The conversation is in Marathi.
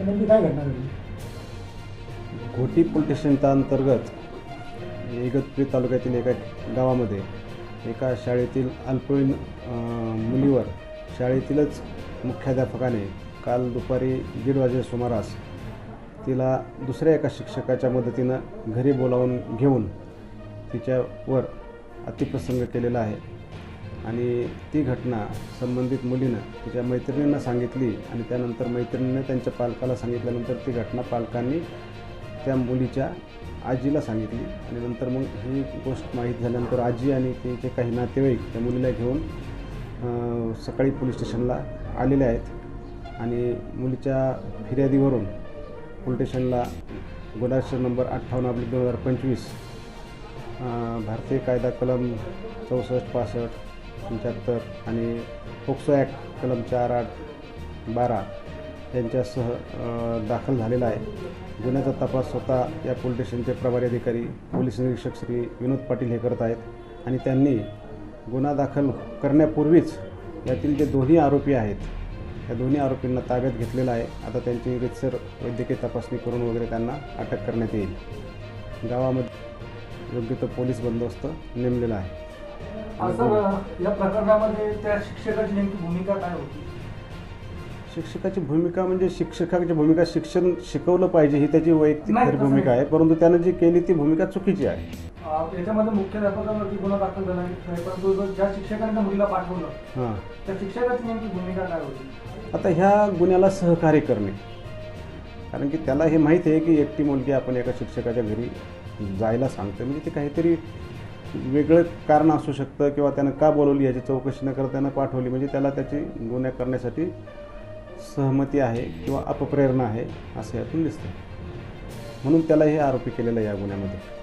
तर नेमकी काय घटना घडली घोटी पोलीस स्टेशनच्या अंतर्गत इगतपुरी तालुक्यातील एका गावामध्ये एका शाळेतील अल्पवयीन अं, मुलीवर शाळेतीलच मुख्याध्यापकाने काल दुपारी दीड वाजे सुमारास तिला दुसऱ्या एका शिक्षकाच्या मदतीनं घरी बोलावून घेऊन तिच्यावर अतिप्रसंग केलेला आहे. आणि ती घटना संबंधित मुलीनं तिच्या मैत्रिणींना सांगितली आणि त्यानंतर मैत्रिणीने त्यांच्या पालकाला सांगितल्यानंतर ती घटना पालकांनी त्या मुलीच्या आजीला सांगितली. आणि नंतर मग ही गोष्ट माहीत झाल्यानंतर आजी आणि तिचे काही नातेवाईक त्या मुलीला घेऊन सकाळी पोलीस स्टेशनला आलेले आहेत. आणि मुलीच्या फिर्यादीवरून पोलीस स्टेशनला गुन्हा नंबर अठ्ठावन्न आपली दोन हजार पंचवीस भारतीय कायदा कलम चौसष्ट पासष्ट पंच्याहत्तर आणि पोक्सो ॲक्ट कलम चार आठ बारा यांच्यासह दाखल झालेला आहे. गुन्ह्याचा तपास स्वतः या पोलीस स्टेशनचे प्रभारी अधिकारी पोलीस निरीक्षक श्री विनोद पाटील हे करत आहेत आणि त्यांनी गुन्हा दाखल करण्यापूर्वीच यातील जे दोन्ही आरोपी आहेत या दोन्ही आरोपींना ताब्यात घेतलेला आहे. आता त्यांची रितसर वैद्यकीय तपासणी करून वगैरे त्यांना अटक करण्यात येईल. गावामध्ये योग्य तो पोलीस बंदोबस्त नेमलेला आहे. असं या प्रकरणामध्ये त्या शिक्षकाची नेमकी भूमिका काय होती? शिक्षकाची भूमिका म्हणजे शिक्षकाची भूमिका शिक्षण शिकवलं पाहिजे ही त्याची वैयक्तिक खरी भूमिका. आहे. परंतु त्यानं जी केली ती भूमिका चुकीची आहे. याच्यामध्ये मुख्याध्यापकावरती गुन्हा दाखल झाला नाही परंतु ज्या शिक्षकाने मुलीला पाठवलं हां. त्या शिक्षकाची नेमकी भूमिका काय होती? आता ह्या गुन्ह्याला सहकार्य करणे. कारण की त्याला हे माहीत आहे की एकटी मुलगी आपण एका शिक्षकाच्या घरी जायला सांगतो म्हणजे ते काहीतरी वेगळं कारण असू शकतं किंवा त्यानं का बोलवली याची चौकशी न करता त्यानं पाठवली. म्हणजे त्याला त्याची गुन्हा करण्यासाठी सहमती आहे किंवा अपप्रेरणा आहे असं यातून दिसतं म्हणून त्याला हे आरोपी केलेलं आहे या गुन्ह्यामध्ये.